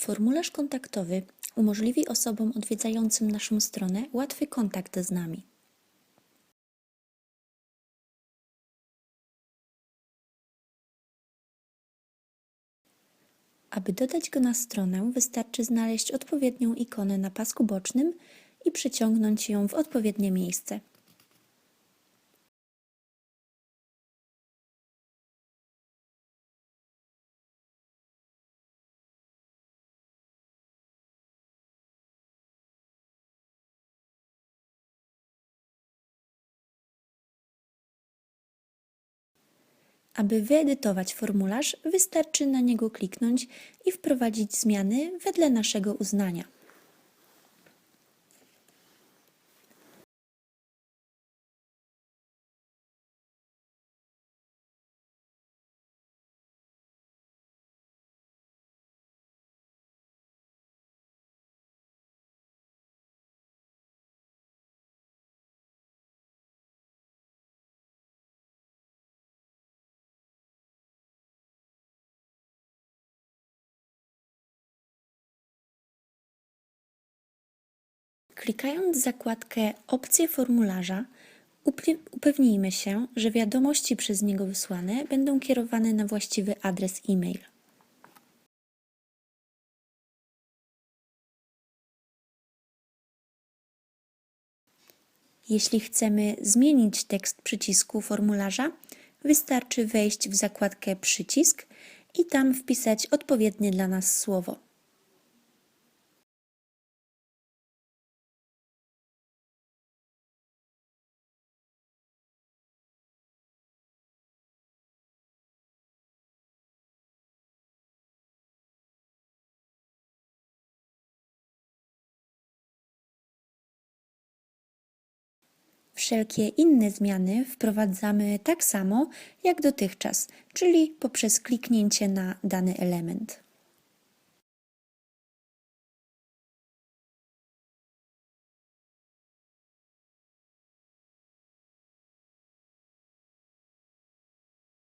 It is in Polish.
Formularz kontaktowy umożliwi osobom odwiedzającym naszą stronę łatwy kontakt z nami. Aby dodać go na stronę, wystarczy znaleźć odpowiednią ikonę na pasku bocznym i przyciągnąć ją w odpowiednie miejsce. Aby wyedytować formularz, wystarczy na niego kliknąć i wprowadzić zmiany wedle naszego uznania. Klikając zakładkę Opcje formularza, upe- upewnijmy się, że wiadomości przez niego wysłane będą kierowane na właściwy adres e-mail. Jeśli chcemy zmienić tekst przycisku formularza, wystarczy wejść w zakładkę Przycisk i tam wpisać odpowiednie dla nas słowo. Wszelkie inne zmiany wprowadzamy tak samo jak dotychczas, czyli poprzez kliknięcie na dany element.